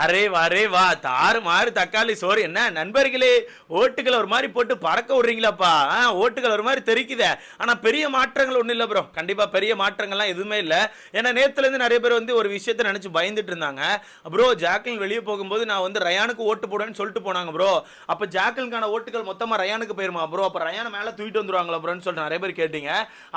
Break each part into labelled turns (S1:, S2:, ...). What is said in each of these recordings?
S1: Array வரே வா. தாறு மாறு தக்காளி சோறு. என்ன நண்பர்களே ஓட்டுகளை ஒரு மாதிரி போட்டு பறக்க விடுறீங்களாப்பா? ஆ, ஓட்டுகள் ஒரு மாதிரி தெரிக்குத. ஆனால் பெரிய மாற்றங்கள் ஒன்றும் இல்லை ப்ரோ கண்டிப்பாக பெரிய மாற்றங்கள்லாம் எதுவுமே இல்லை. ஏன்னா நேற்றுலேருந்து நிறைய பேர் வந்து ஒரு விஷயத்தை நினச்சி பயந்துட்டு இருந்தாங்க. ப்ரோ ஜாக்கிள் வெளியே போகும்போது நான் வந்து ரயானுக்கு ஓட்டு போடுவேன்னு சொல்லிட்டு போனாங்க ப்ரோ அப்போ ஜாக்கலின்கான ஓட்டுகள் மொத்தமாக ரயானுக்கு போயிருமா ப்ரோ அப்போ ரயானை மேலே தூக்கிட்டு வந்துருவாங்களா ப்ரோன்னு சொல்லிட்டு நிறைய பேர் கேட்டீங்க.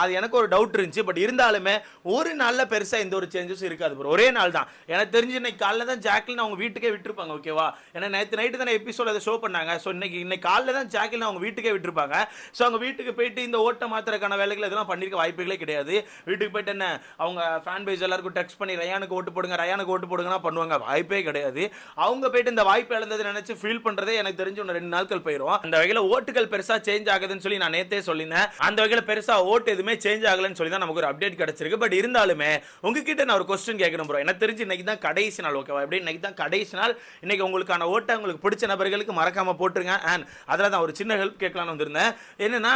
S1: அது எனக்கு ஒரு டவுட் இருந்துச்சு. பட் இருந்தாலுமே ஒரு நாளில் பெருசாக எந்த ஒரு சேஞ்சஸும் இருக்காது ப்ரோ ஒரே நாள் தான் எனக்கு தெரிஞ்சு இன்னைக்கு காலைல தான் ஜாக்கிள் அவங்க வீட்டுக்கே விட்டுருப்பாங்க ஓகேவா ஏன்னா நேற்று நைட்டு தானே எபிசோட் அதை ஷோ பண்ணாங்க. ஸோ இன்னைக்கு இன்னைக்கு காலையில் தான் ஜாக்லின் அவங்க வீட்டுக்கே விட்டுருப்பாங்க. ஸோ அவங்க வீட்டுக்கு போயிட்டு இந்த ஓட்ட மாத்திரக்கான வேலைகள் இதெல்லாம் பண்ணிருக்க வாய்ப்புகளே கிடையாது. வீட்டுக்கு போயிட்டு என்ன அவங்க ஃபேன் பேஜ் எல்லாருக்கும் டெக்ஸ்ட் பண்ணி ரயானுக்கு ஓட்டு போடுங்க ரயானுக்கு ஓட்டு போடுங்கன்னா பண்ணுவாங்க. வாய்ப்பே கிடையாது. அவங்க போயிட்டு இந்த வாய்ப்பு இழந்ததை நினச்சி ஃபீல் பண்ணுறதே எனக்கு தெரிஞ்சு ஒன்று ரெண்டு நாட்கள் போயிடும் அந்த வகையில் ஓட்டுகள் பெருசாக சேஞ்ச் ஆகுதுன்னு சொல்லி நான் நேத்தே சொல்லியிருந்தேன் அந்த வகையில் பெருசாக ஓட்டு எதுவுமே சேஞ்ச் ஆகலன்னு சொல்லி தான் நமக்கு ஒரு அப்டேட் கிடைச்சிருக்கு. பட் இருந்தாலுமே உங்ககிட்ட நான் ஒரு கொஸ்டின் கேட்கணும் ப்ரோ எனக்கு தெரிஞ்சு இன்னைக்கு தான் கடைசி நாள் ஓகேவா எப்படி இன்னைக்கு தான் கடைசி நாள் இன்னைக்கு உங்களுக்கான ஓட்டை உங்களுக்கு பிடிச்ச நபர்களுக்கு மறக்காம போட்டுருங்க. அண்ட் அதில் தான் ஒரு சின்ன ஹெல்ப் கேட்கலாம்னு வந்திருந்தேன். என்னன்னா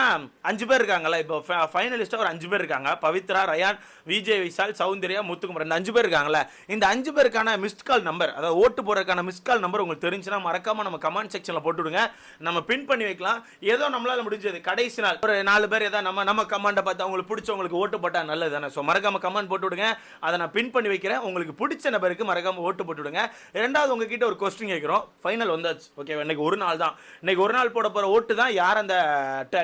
S1: அஞ்சு பேர் இருக்காங்கல்ல இப்போ ஃபைனலிஸ்ட்டாக ஒரு அஞ்சு பேர் இருக்காங்க. பவித்ரா ரயான் விஜய் விஷால் சௌந்தர்யா முத்துக்குமரன் இந்த அஞ்சு பேர் இருக்காங்களே இந்த அஞ்சு பேருக்கான மிஸ்ட் கால் நம்பர் அதாவது ஓட்டு போடுறதுக்கான மிஸ்ட் கால் நம்பர் உங்களுக்கு தெரிஞ்சுன்னா மறக்காம நம்ம கமெண்ட் செக்ஷனில் போட்டு விடுங்க நம்ம பின் பண்ணி வைக்கலாம். ஏதோ நம்மளால் முடிஞ்சது. கடைசி நாள். ஒரு நாலு பேர் ஏதாவது நம்ம நம்ம கமெண்ட்டை பார்த்து அவங்களுக்கு பிடிச்சவங்களுக்கு ஓட்டு போட்டால் நல்லது தானே. ஸோ மறக்காம கமெண்ட் போட்டு விடுங்க அதை நான் பின் பண்ணி வைக்கிறேன். உங்களுக்கு பிடிச்ச நபருக்கு மறக்காம ஓட்டு போட்டு விடுங்க ரெண்டாவது உங்ககிட்ட ஒரு கொஸ்டின் கேட்குறோம் ஃபைனல் வந்தாச்சு. ஓகே இன்னைக்கு ஒரு நாள் தான். இன்னைக்கு ஒரு நாள் போட போகிற ஓட்டு தான் யார் அந்த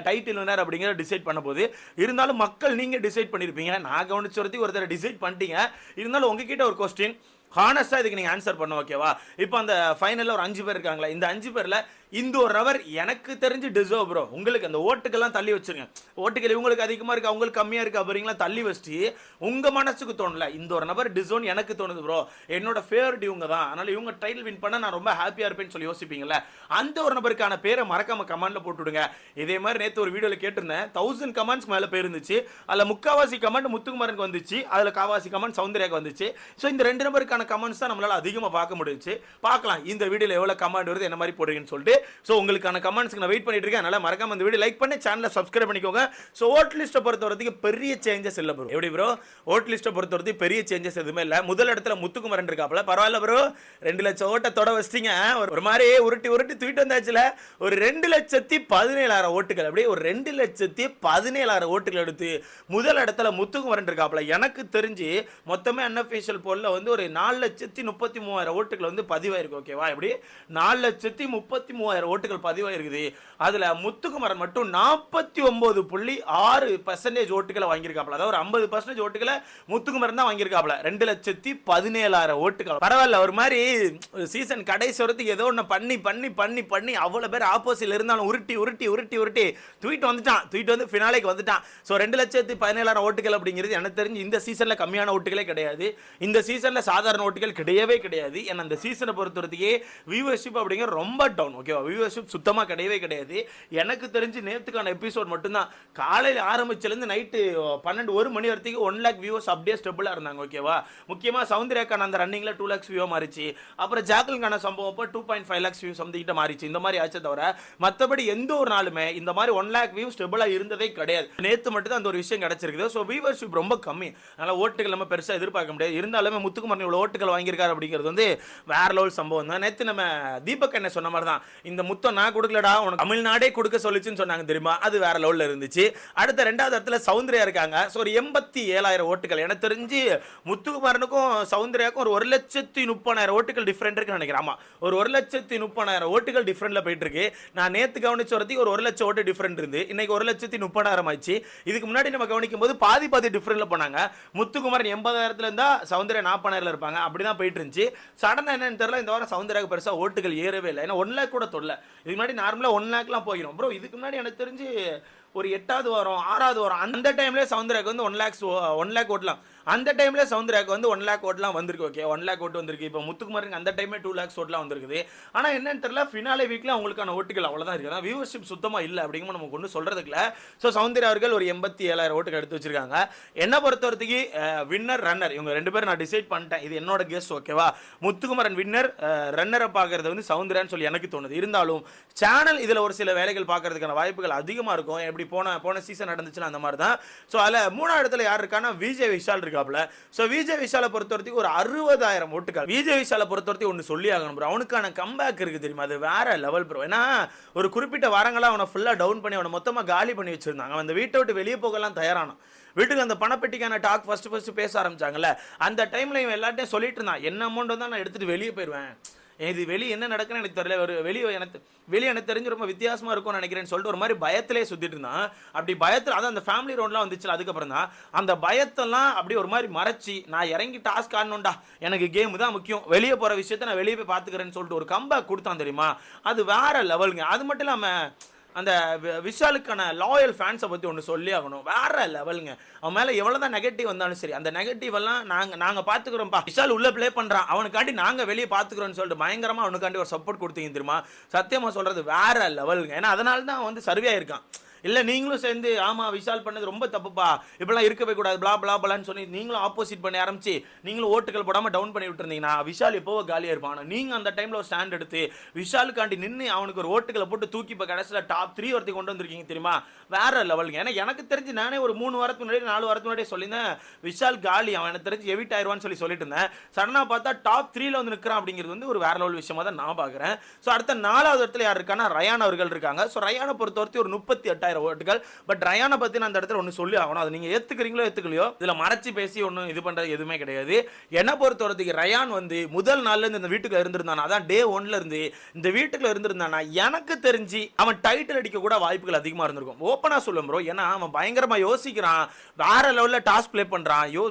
S1: டைட்டில் வினர் அப்படிங்கிறத டிசைட் பண்ண போது இருந்தாலும் மக்கள் நீங்கள் டிசைட் பண்ணியிருப்பீங்க நான் கவனிச்ச வரைக்கும் ஒருத்தர் டிசைட் பண்ணிட்டீங்க. இருந்தாலும் உங்ககிட்ட ஒரு கொஸ்டின் ஹானஸ்ட்டாக இதுக்கு நீங்கள் ஆன்சர் பண்ண ஓகேவா இப்போ அந்த ஃபைனலில் ஒரு அஞ்சு பேர் இருக்காங்களா இந்த அஞ்சு பேரில் இந்த ஒரு ரவர் எனக்கு தெரிஞ்சு டிசர்வ் ப்ரோ உங்களுக்கு அந்த ஓட்டுக்கெல்லாம் தள்ளி வச்சிருங்க. ஓட்டுக்கள் இவங்களுக்கு அதிகமாக இருக்குது அவங்களுக்கு கம்மியாக இருக்குது அப்படிங்களா தள்ளி வச்சுட்டு உங்கள் மனசுக்கு தோணல இந்த ஒரு நபர் டிசோன் எனக்கு தோணுது ப்ரோ என்னோட ஃபேவரட் இவங்க தான். அதனால் இவங்க டைட்டில் வின் பண்ண நான் ரொம்ப ஹாப்பியாக இருப்பேன்னு சொல்லி யோசிப்பீங்கல்ல அந்த ஒரு நபருக்கான பேரை மறக்காம கமெண்ட்ல போட்டுவிடுங்க இதே மாதிரி நேற்று ஒரு வீடியோவில் கேட்டிருந்தேன் தௌசண்ட் கமெண்ட்ஸ் மேலே போயிருந்துச்சு. அதில் முக்காவாசி கமெண்ட் முத்துக்குமாரனுக்கு வந்துச்சு அதில் காவாசி கமெண்ட் சௌந்தர்யாவுக்கு வந்துச்சு. ஸோ இந்த ரெண்டு நபருக்கான கமெண்ட்ஸ் தான் நம்மளால அதிகமா பார்க்க முடிஞ்சு பார்க்கலாம் இந்த வீடியோவில் எவ்வளவு கமெண்ட் வருது என்ன மாதிரி போடுறீங்கன்னு சொல்லிட்டு. ஸோ உங்களுக்கான கமெண்ட்ஸ்க்கு நான் வெயிட் பண்ணிட்டு இருக்கேன். அதனால் மறக்காம இந்த வீடியோ லைக் பண்ணி சேனலை சப்ஸ்கிரைப் பண்ணிக்கோங்க. ஸோ ஓட் லிஸ்ட்டை பொறுத்த வரைக்கும் பெரிய சேஞ்சஸ் இல்லை ப்ரோ எப்படி ப்ரோ ஓட் லிஸ்ட்டை பொறுத்த வரைக்கும் பெரிய சேஞ்சஸ் எதுவுமே இல்லை. முதல் இடத்துல முத்துக்குமரன் இருக்காப்ல பரவாயில்ல ப்ரோ ரெண்டு லட்சம் ஓட்டை தொட வச்சிட்டிங்க. ஒரு ஒரு மாதிரி உருட்டி உருட்டி தூக்கிட்டு வந்தாச்சுல. ஒரு ரெண்டு லட்சத்தி பதினேழாயிரம் ஓட்டுகள். அப்படியே ஒரு ரெண்டு லட்சத்தி பதினேழாயிரம் ஓட்டுகள் எடுத்து முதல் இடத்துல முத்துக்குமரன் இருக்காப்ல எனக்கு தெரிஞ்சு மொத்தமே அன்அஃபிஷியல் போலில் வந்து ஒரு நாலு நாலு லட்சத்தி முப்பத்தி மூவாயிரம் ஓட்டுகள் வந்து பதிவாயிருக்கு ஓகேவா எப்படி? நாலு லட்சத்தி முப்பத்தி மூவாயிரம் ஓட்டுகள் பதிவாயிருக்குது. அதில் முத்துக்குமரன் மட்டும் நாற்பத்தி ஒம்பது புள்ளி ஆறு பர்சன்டேஜ் ஓட்டுகளை வாங்கியிருக்காப்ல அதாவது ஒரு ஐம்பது பர்சன்டேஜ் ஓட்டுகளை முத்துக்குமரன் தான் வாங்கியிருக்காப்ல ரெண்டு லட்சத்தி பதினேழாயிரம் ஓட்டுகள். பரவாயில்ல ஒரு மாதிரி சீசன் கடைசி வரத்துக்கு ஏதோ ஒன்று பண்ணி பண்ணி பண்ணி பண்ணி அவ்வளோ பேர் ஆப்போசிட்ல இருந்தாலும் உருட்டி உருட்டி உருட்டி உருட்டி தூக்கிட்டு வந்துட்டான். தூக்கிட்டு வந்து ஃபினாலேக்கு வந்துட்டான். ஸோ ரெண்டு லட்சத்தி பதினேழாயிரம் ஓட்டுகள் அப்படிங்கிறது எனக்கு தெரிஞ்சு இந்த சீசனில் கம்மியான ஓட்டுகளே கிடையாது. இந்த சீசனில் சாதாரண ஓட்டுகள் கிடையவே கிடையாது. ஏன்னா அந்த சீசனை பொறுத்த வரைக்கும் வியூவர்ஷிப் அப்படிங்கிற ரொம்ப டவுன் ஓகேவா வியூவர்ஷிப் சுத்தமாக கிடையவே கிடையாது. எனக்கு தெரிஞ்சு நேற்றுக்கான எபிசோட் மட்டும்தான். காலையில் ஆரம்பிச்சிலேருந்து நைட்டு பன்னெண்டு ஒரு மணி வரைக்கும் ஒன் லேக் வியூவர்ஸ் அப்படியே ஸ்டெபிளாக இருந்தாங்க. ஓகேவா முக்கியமாக சவுந்தர்யாக்கான அந்த ரன்னிங்கில் டூ லேக்ஸ் வியூவாக மாறிச்சு. அப்புறம் ஜாக்கலுக்கான சம்பவம் அப்போ two point five lakes view சம்திங்கிட்ட மாறிச்சு. இந்த மாதிரி ஆச்சு தவிர மற்றபடி எந்த ஒரு நாளுமே இந்த மாதிரி ஒன் லேக் வியூ ஸ்டெபிளாக இருந்ததே கிடையாது. நேற்று மட்டும் தான் அந்த ஒரு விஷயம் கிடச்சிருக்குது. ஸோ வியூவர்ஷிப் ரொம்ப கம்மி. அதனால் ஓட்டுகள் நம்ம பெருசாக எதிர்பார்க்க முடியாது. இருந்தாலுமே முத்துக்குமரன் இவ்வளோ ஓட்டுகள் வாங்கியிருக்காரு அப்படிங்கிறது வந்து வேற லெவல் சம்பவம் தான். நேற்று நம்ம தீபக் என்ன சொன்ன மாதிரி தான் இந்த முத்தம் நான் கொடுக்கலடா உனக்கு தமிழ்நாடே கொடுக்க சொல்லிச்சுன்னு சொன்னாங்க தெரியுமா? அது வேற லெவலில் இருந்துச்சு. அடுத்த ரெண்டாவது இடத்துல சௌந்தர்யா இருக்காங்க. ஸோ ஒரு எண்பத்தி ஏழாயிரம் ஓட்டுகள். எனக்கு தெரிஞ்சு முத்துக்குமாரனுக்கும் சௌந்தர்யாக்கும் ஒரு ஒரு லட்சத்தி முப்பதாயிரம் ஓட்டுகள் டிஃப்ரெண்ட் இருக்குன்னு நினைக்கிறேன். ஆமாம் ஒரு ஒரு லட்சத்தி முப்பதாயிரம் ஓட்டுகள் டிஃப்ரெண்ட்டில் போயிட்டு இருக்கு நான் நேற்று கவனிச்ச வரத்துக்கு ஒரு ஒரு லட்சம் ஓட்டு டிஃப்ரெண்ட் இருந்து இன்னைக்கு ஒரு லட்சத்தி முப்பதாயிரம் ஆயிடுச்சு. இதுக்கு முன்னாடி நம்ம கவனிக்கும் போது பாதி பாதி டிஃப்ரெண்ட்டில் போனாங்க. முத்துக்குமாரன் எண்பதாயிரத்துல இருந்தால் சௌந்தர்யா நாற்பதாயிரம்ல இருப்பாங்க. அப்படிதான் போயிட்டு இருந்துச்சு சடனாக என்னன்னு தெரியல இந்த வாரம் சவுந்தராக பெருசாக ஓட்டுகள் ஏறவே இல்லை. ஏன்னா ஒன் லேக் கூட தொல்ல. இதுக்கு முன்னாடி நார்மலாக ஒன் லேக்லாம் போயிடும் ப்ரோ இதுக்கு முன்னாடி எனக்கு தெரிஞ்சு ஒரு எட்டாவது வாரம் ஆறாவது வாரம் அந்த டைம்லேயே சவுந்தராக்கு வந்து ஒன் லேக்ஸ் ஒன் லேக் ஓட்டலாம். அந்த டைமில் சவுந்தராக்கு வந்து ஒன் லேக் ஓட்டலாம் வந்திருக்கு ஓகே ஒன் லேக் ஓட்டு வந்திருக்கு. இப்போ முத்துக்குமாருக்கு அந்த டைமே டூ லேக்ஸ் ஓட்டலாம் வந்திருக்குது. ஆனால் என்னன்னு தெரியல ஃபினாலே வீக்கில் அவங்களுக்கான ஓட்டுகள் அவ்வளோதான் இருக்குது ஆனால் வியூவர்ஷிப் சுத்தமாக இல்லை அப்படிங்கிற நம்ம ஒன்றும் சொல்கிறதுக்குல இல்லை. ஸோ சௌந்தர்யா அவர்கள் ஒரு எண்பத்தி ஏழாயிரம் ஓட்டுகள் எடுத்து வச்சிருக்காங்க. என்ன பொறுத்த வரைக்கும் வின்னர் ரன்னர் இவங்க ரெண்டு பேரும் நான் டிசைட் பண்ணிட்டேன். இது என்னோட கெஸ் ஓகேவா முத்துக்குமரன் வின்னர் ரன்னரை பார்க்கறது வந்து சவுந்தரான்னு சொல்லி எனக்கு தோணுது. இருந்தாலும் சேனல் இதில் ஒரு சில வேலைகள் பார்க்கறதுக்கான வாய்ப்புகள் அதிகமாக இருக்கும். எப்படி போன போன சீசன் நடந்துச்சுன்னா அந்த மாதிரி தான் ஸோ அதில் மூணாவது இடத்துல யார் இருக்கான்னா விஜய் விஷால் இருக்கு இருக்காப்ல. ஸோ விஜய் விஷாலை பொறுத்த வரைக்கும் ஒரு அறுபதாயிரம் ஓட்டுகள். விஜய் விஷாலை பொறுத்த வரைக்கும் ஒன்று சொல்லி ஆகணும் ப்ரோ அவனுக்கான கம்பேக் இருக்குது தெரியுமா? அது வேற லெவல் ப்ரோ ஏன்னா ஒரு குறிப்பிட்ட வாரங்களாக அவனை ஃபுல்லாக டவுன் பண்ணி அவனை மொத்தமாக காலி பண்ணி வச்சுருந்தாங்க. அவன் அந்த வீட்டை விட்டு வெளியே போகலாம் தயாரானான். வீட்டுக்கு அந்த பணப்பெட்டிக்கான டாக் ஃபஸ்ட்டு ஃபஸ்ட்டு பேச ஆரம்பிச்சாங்கல்ல. அந்த டைமில் இவன் எல்லார்ட்டையும் சொல்லிட்டு இருந்தான். என்ன அமௌண்ட் தான் நான் எடுத்துகிட்டு வெளியே போயிடுவேன் இது வெளியே என்ன நடக்குன்னு எனக்கு தெரியல. ஒரு வெளியே எனக்கு வெளியே எனக்கு தெரிஞ்சு ரொம்ப வித்தியாசமாக இருக்கும்னு நினைக்கிறேன்னு சொல்லிட்டு ஒரு மாதிரி பயத்திலே சுற்றிட்டு இருந்தான். அப்படி பயத்தில் அதான் அந்த ஃபேமிலி ரோட்லாம் வந்துச்சு அதுக்கப்புறம் தான். அந்த பயத்தெல்லாம் அப்படி ஒரு மாதிரி மறைச்சி நான் இறங்கி டாஸ்க் ஆடணும்டா எனக்கு கேம் தான் முக்கியம். வெளியே போகிற விஷயத்த நான் வெளியே போய் பார்த்துக்கிறேன்னு சொல்லிட்டு ஒரு கம்பேக் கொடுத்தான் தெரியுமா? அது வேற லெவலுங்க அது மட்டும் இல்லாமல் அந்த விஷாலுக்கான லாயல் ஃபேன்ஸை பற்றி ஒன்று சொல்லி ஆகணும். வேற லெவலுங்க அவன் மேலே எவ்வளோ தான் நெகட்டிவ் வந்தாலும் சரி அந்த நெகட்டிவ் எல்லாம் நாங்கள் நாங்கள் பார்த்துக்குறோம்ப்பா விஷால் உள்ள ப்ளே பண்ணுறான் அவனுக்காண்டி நாங்கள் வெளியே பார்த்துக்குறோம்னு சொல்லிட்டு பயங்கரமாக அவனுக்காண்டி ஒரு சப்போர்ட் கொடுத்தீங்க தெரியுமா? சத்தியமாக சொல்கிறது வேற லெவலுங்க ஏன்னா அதனால தான் அவன் வந்து சர்வே ஆயிருக்கான். இல்லை நீங்களும் சேர்ந்து ஆமாம் விஷால் பண்ணது ரொம்ப தப்புப்பா. இப்படிலாம் இருக்கவே கூடாது பிளா பிளா பிளான்னு சொல்லி நீங்களும் ஆப்போசிட் பண்ணி ஆரம்பிச்சு நீங்களும் ஓட்டுகள் போடாமல் டவுன் பண்ணி விட்டுருந்தீங்கன்னா விஷால் எப்போவோ காலியாக இருப்பான். நீங்கள் அந்த டைமில் ஒரு ஸ்டாண்ட் எடுத்து விஷாலுக்காண்டி நின்று அவனுக்கு ஒரு ஓட்டுகளை போட்டு தூக்கி இப்போ கடைசியில் டாப் த்ரீ வரத்துக்கு கொண்டு வந்திருக்கீங்க தெரியுமா? வேற லெவலுங்க ஏன்னா எனக்கு தெரிஞ்சு நானே ஒரு மூணு வாரத்துக்கு முன்னாடி நாலு வாரத்துக்கு முன்னாடி சொல்லியிருந்தேன் விஷால் காலி அவன் எனக்கு தெரிஞ்சு எவிட் ஆயிடுவான்னு சொல்லி சொல்லிட்டு இருந்தேன். சடனாக பார்த்தா டாப் த்ரீல வந்து நிற்கிறான் அப்படிங்கிறது வந்து ஒரு வேற லெவல் விஷயமா தான் நான் பார்க்குறேன் ஸோ அடுத்த நாலாவது இடத்துல யார் இருக்கான்னா ரயான் அவர்கள் இருக்காங்க. ஸோ ரயானை பொறுத்தவரைக்கும் ஒரு முப்பத்தி எட்டாயிரம் ஓட்டுகள். பட் ரயானை பற்றி நான் அந்த இடத்துல ஒன்று சொல்லி ஆகணும். அது நீங்கள் ஏற்றுக்கிறீங்களோ ஏற்றுக்கலையோ இதில் மறைச்சி பேசி ஒன்றும் இது பண்ணுறது எதுவுமே கிடையாது. என்னை பொறுத்த வரைக்கும் ரயான் வந்து முதல் நாள்லேருந்து இந்த வீட்டுக்குள்ள இருந்திருந்தானா? அதான் டே ஒன்ல இருந்து இந்த வீட்டுக்குள்ள இருந்திருந்தானா? எனக்கு தெரிஞ்சு அவன் டைட்டில் அடிக்க கூட வாய்ப்புகள் அதிகமாக இருந்திருக்கும். ஓப்பனாக சொல்லும் ப்ரோ ஏன்னா அவன் பயங்கரமாக யோசிக்கிறான். வேற லெவலில் டாஸ்க் ப்ளே பண்ணுறான் யோ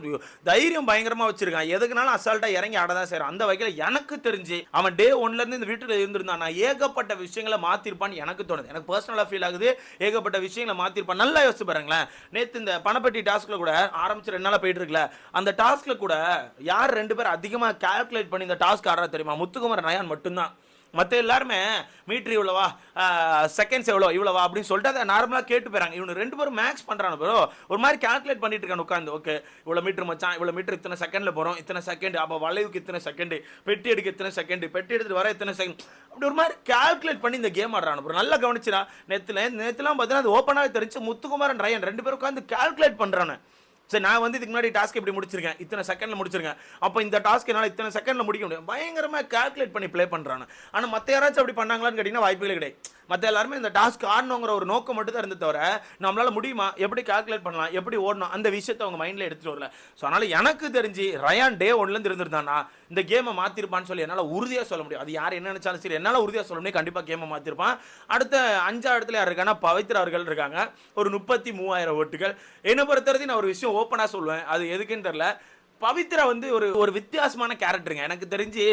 S1: தைரியம் பயங்கரமாக வச்சிருக்கான். எதுக்குனாலும் அசால்ட்டாக இறங்கி ஆட தான் செய்கிறான் அந்த வகையில் எனக்கு தெரிஞ்சு அவன் டே ஒன்லேருந்து இந்த வீட்டில் இருந்திருந்தானா? ஏகப்பட்ட விஷயங்களை மாற்றிருப்பான்னு எனக்கு தோணுது. எனக்கு பர்சனலாக ஃபீல் ஆகுது. ஏகப்பட்ட விஷயங்களை மாற்றிருப்பான் நல்லா யோசிச்சு பாருங்களேன். நேற்று இந்த பணப்பட்டி டாஸ்க்ல கூட ஆரம்பிச்சு ரெண்டு நாளாக போயிட்டு இருக்குல்ல அந்த டாஸ்க்ல கூட யார் ரெண்டு பேர் அதிகமாக கால்குலேட் பண்ணி இந்த டாஸ்க் ஆடுறா தெரியுமா? முத்துக்குமர் நயான் மட்டும்தான். மற்ற எல்லாருமே மீட்ரு இவ்வளவா செகண்ட்ஸ் எவ்வளோ இவ்வளோவா அப்படின்னு சொல்லிட்டு அதை நார்மலாக கேட்டு போயிறாங்க. இவனு ரெண்டு பேரும் மேக்ஸ் பண்ணுறாங்க ப்ரோ ஒரு மாதிரி கால்குலேட் பண்ணிட்டு இருக்கான் உட்காந்து ஓகே இவ்வளோ மீட்ரு மச்சான் இவ்வளோ மீட்ரு இத்தனை செகண்டில் போகிறோம் இத்தனை செகண்ட் அப்போ வளைவுக்கு இத்தனை செகண்ட் பெட்டி எடுக்க இத்தனை செகண்ட் பெட்டி எடுத்துட்டு வர இத்தனை செகண்ட் அப்படி ஒரு மாதிரி கால்குலேட் பண்ணி இந்த கேம் ஆடுறான் ப்ரோ நல்லா கவனிச்சுனா நேற்றுல நேற்றுலாம் பார்த்தீங்கன்னா அது ஓப்பனாக தெரிஞ்சு முத்துக்குமாரன் ரயன் ரெண்டு பேரும் உட்காந்து கால்குலேட் பண்ணுறானு சரி நான் வந்து இதுக்கு முன்னாடி டாஸ்க் இப்படி முடிச்சிருக்கேன்? இத்தனை செகண்ட்ல முடிச்சிருக்கேன் அப்போ இந்த டாஸ்க் என்னால் இத்தனை செகண்ட்ல முடிக்க முடியும். பயங்கரமாக கால்குலேட் பண்ணி ப்ளே பண்ணுறாங்க ஆனால் மற்ற யாராச்சும் அப்படி பண்ணாங்களான்னு கேட்டிங்கன்னா வாய்ப்புகளே கிடையாது. மற்ற எல்லாருமே இந்த டாஸ்க் ஆடணுங்கிற ஒரு நோக்கம் மட்டும் தான் இருந்து தவிர நம்மளால் முடியுமா? எப்படி கால்குலேட் பண்ணலாம்? எப்படி ஓடணும்? அந்த விஷயத்தை அவங்க மைண்டில் எடுத்துட்டு வரல. ஸோ அதனால் எனக்கு தெரிஞ்சு ரயான் டே ஒன்லேருந்து இருந்திருந்தானா இந்த கேமை மாற்றிருப்பான்னு சொல்லி என்னால் உறுதியாக சொல்ல முடியும். அது யார் என்ன நினச்சாலும் சரி என்னால் உறுதியாக சொல்ல முடியும். கண்டிப்பாக கேமை மாற்றிருப்பான் அடுத்த அஞ்சாவது இடத்துல யார் இருக்காங்கன்னா பவித்ரா அவர்கள் இருக்காங்க. ஒரு முப்பத்தி மூவாயிரம் ஓட்டுகள். என்னை பொறுத்தவரைக்கும் நான் ஒரு விஷயம் ஓப்பனாக சொல்லுவேன். அது எதுக்குன்னு தெரில பவித்ரா வந்து ஒரு ஒரு வித்தியாசமான கேரக்டருங்க எனக்கு தெரிஞ்சு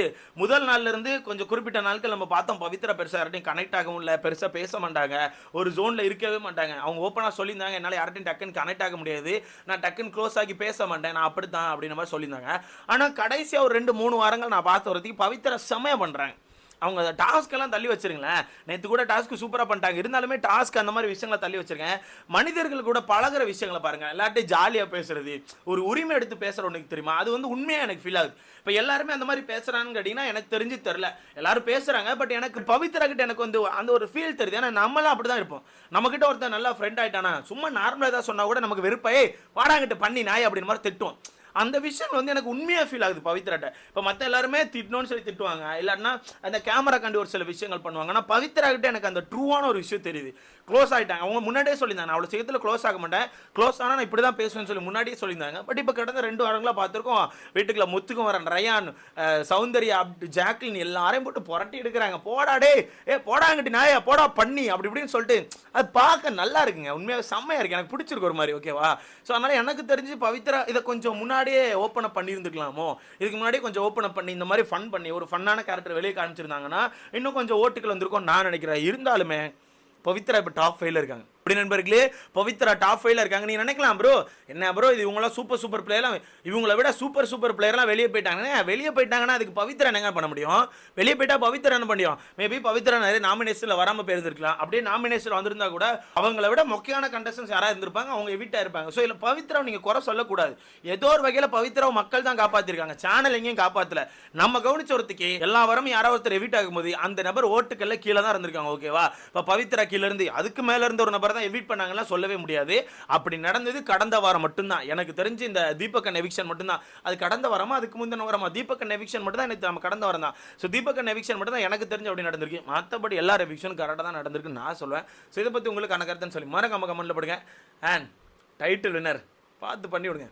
S1: முதல் நாள்ல இருந்து கொஞ்சம் குறிப்பிட்ட நாட்கள் நம்ம பார்த்தோம் பவித்ரா பெருசாக யார்ட்டையும் கனெக்ட் ஆகவும் இல்லை பெருசாக பேச மாட்டாங்க. ஒரு ஜோன்ல இருக்கவே மாட்டாங்க. அவங்க ஓப்பனாக சொல்லியிருந்தாங்க என்னால் யார்ட்டையும் டக்குன்னு கனெக்ட் ஆக முடியாது. நான் டக்குன்னு க்ளோஸ் ஆகி பேச மாட்டேன். நான் அப்படித்தான் அப்படின்ற மாதிரி சொல்லியிருந்தாங்க. ஆனால் கடைசியாக ஒரு ரெண்டு மூணு வாரங்கள் நான் பார்த்த வரதுக்கு பவித்ரா செமையாக பண்ணுறாங்க அவங்க டாஸ்க் எல்லாம் தள்ளி வச்சிருங்களேன். நேற்று கூட டாஸ்க் சூப்பராக பண்ணிட்டாங்க. இருந்தாலுமே டாஸ்க் அந்த மாதிரி விஷயங்களை தள்ளி வச்சிருக்கேன். மனிதர்கள் கூட பழகுற விஷயங்களை பாருங்க. எல்லாத்தையும் ஜாலியாக பேசுறது ஒரு உரிமை எடுத்து பேசுற உனக்கு தெரியுமா? அது வந்து உண்மையாக எனக்கு ஃபீல் ஆகுது. இப்போ எல்லாருமே அந்த மாதிரி பேசுறான்னு கேட்டிங்கன்னா எனக்கு தெரிஞ்சு தெரில எல்லாரும் பேசுறாங்க பட் எனக்கு பவித்ரா கிட்ட எனக்கு வந்து அந்த ஒரு ஃபீல் தெரியுது. ஏன்னா நம்மளாம் அப்படி தான் இருப்போம். நம்மக்கிட்ட ஒருத்தன் நல்லா ஃப்ரெண்ட் ஆயிட்டானா? சும்மா நார்மலாக ஏதாவது சொன்னால் கூட நமக்கு வெறுப்பே வாடாங்கிட்ட பண்ணி நாய் அப்படின்னு மாதிரி திட்டுவோம். அந்த விஷயம் வந்து எனக்கு உண்மையாக ஃபீல் ஆகுது பவித்ராட்ட. இப்போ மற்ற எல்லாருமே திட்டணும்னு சொல்லி திட்டுவாங்க. இல்லாட்டினா அந்த கேமரா கண்டு ஒரு சில விஷயங்கள் பண்ணுவாங்க. ஆனால் பவித்ராகிட்ட எனக்கு அந்த ட்ரூவான ஒரு விஷயம் தெரியுது. க்ளோஸ் ஆகிட்டாங்க அவங்க முன்னாடியே சொல்லியிருந்தாங்க. அவ்வளோ சீக்கிரத்தில் க்ளோஸ் ஆக மாட்டேன். க்ளோஸ் ஆனால் நான் இப்படி தான் பேசுவேன்னு சொல்லி முன்னாடியே சொல்லியிருந்தாங்க. பட் இப்போ கடந்த ரெண்டு வாரங்களாக பார்த்துருக்கோம். வீட்டுக்குள்ள முத்துக்கும் வரேன். ரயான் சௌந்தர்யா அப்டு ஜாக்லின் எல்லாரையும் போட்டு புரட்டி எடுக்கிறாங்க. போடாடே ஏ போடாங்கட்டி நாயா? போடா பண்ணி அப்படி இப்படின்னு சொல்லிட்டு அது பார்க்க நல்லா இருக்குங்க. உண்மையாக செம்மையாக இருக்கு. எனக்கு பிடிச்சிருக்கு ஒரு மாதிரி. ஓகேவா ஸோ அதனால் எனக்கு தெரிஞ்சு பவித்ரா இதை கொஞ்சம் முன்னாடியே ஓப்பன் அப் பண்ணியிருந்துக்கலாமோ? இதுக்கு முன்னாடியே கொஞ்சம் ஓப்பன் அப் பண்ணி இந்த மாதிரி ஃபன் பண்ணி ஒரு ஃபன்னான கேரக்டர் வெளியே காமிச்சிருந்தாங்கன்னா இன்னும் கொஞ்சம் ஓட்டுகள் வந்திருக்கும் நான் நினைக்கிறேன். இருந்தாலுமே பவித்ரா இப்போ டாப் ஃபைவ்ல இருக்காங்க. அப்படி நண்பர்களே பவித்ரா டாப் ஃபைவ்ல இருக்காங்க. நீ நினைக்கலாம் ப்ரோ என்ன ப்ரோ இது இவங்களாம் சூப்பர் சூப்பர் பிளேயர்லாம் இவங்கள விட சூப்பர் சூப்பர் பிளேயர்லாம் வெளியே போயிட்டாங்கன்னா வெளியே போயிட்டாங்கன்னா அதுக்கு பவித்ரா என்னங்க பண்ண முடியும்? வெளியே போயிட்டா பவித்ரா என்ன முடியும் மேபி பவித்ரா நிறைய நாமினேஷனில் வராமல் போயிருந்திருக்கலாம். அப்படியே நாமினேஷன் வந்திருந்தா கூட அவங்கள விட முக்கியமான கண்டஸ்டன்ஸ் யாராவது இருந்திருப்பாங்க அவங்க வீட்டாக இருப்பாங்க. ஸோ இதில் பவித்ரா நீங்கள் குறை சொல்லக்கூடாது. ஏதோ ஒரு வகையில் பவித்ராவை மக்கள் தான் காப்பாற்றிருக்காங்க சேனல் எங்கேயும் காப்பாற்றல நம்ம கவனிச்ச ஒருத்துக்கு எல்லா வாரமும் யாராவது ஒருத்தர் எவிட் ஆகும்போது அந்த நபர் ஓட்டுக்கல்ல கீழே தான் இருந்திருக்காங்க ஓகேவா இப்போ பவித்ரா கீழே இருந்து அதுக்கு மேல இருந்த ஒரு நபர் தான் எவிட் பண்ணாங்கன்னா சொல்லவே முடியாது. அப்படி நடந்தது கடந்த வாரம் மட்டும்தான். எனக்கு தெரிஞ்சு இந்த தீபக்கன் எவிக்ஷன் மட்டும்தான். அது கடந்த வாரமா அதுக்கு முந்தின வாரமா? தீபக்கன் எவிக்ஷன் மட்டும் தான் எனக்கு நம்ம கடந்த வாரம் தான். ஸோ தீபக்கன் எவிக்ஷன் மட்டும் தான் எனக்கு தெரிஞ்சு அப்படி நடந்திருக்கு. மற்றபடி எல்லா எவிக்ஷனும் கரெக்டாக தான் நடந்திருக்குன்னு நான் சொல்லுவேன் ஸோ இதை பற்றி உங்களுக்கு கணக்கருத்துன்னு சொல்லி மறக்காம கமெண்ட்ல போடுங்க. அண்ட் டைட்டில் வின்னர் பார்த்து பண்ணி விடுங்க.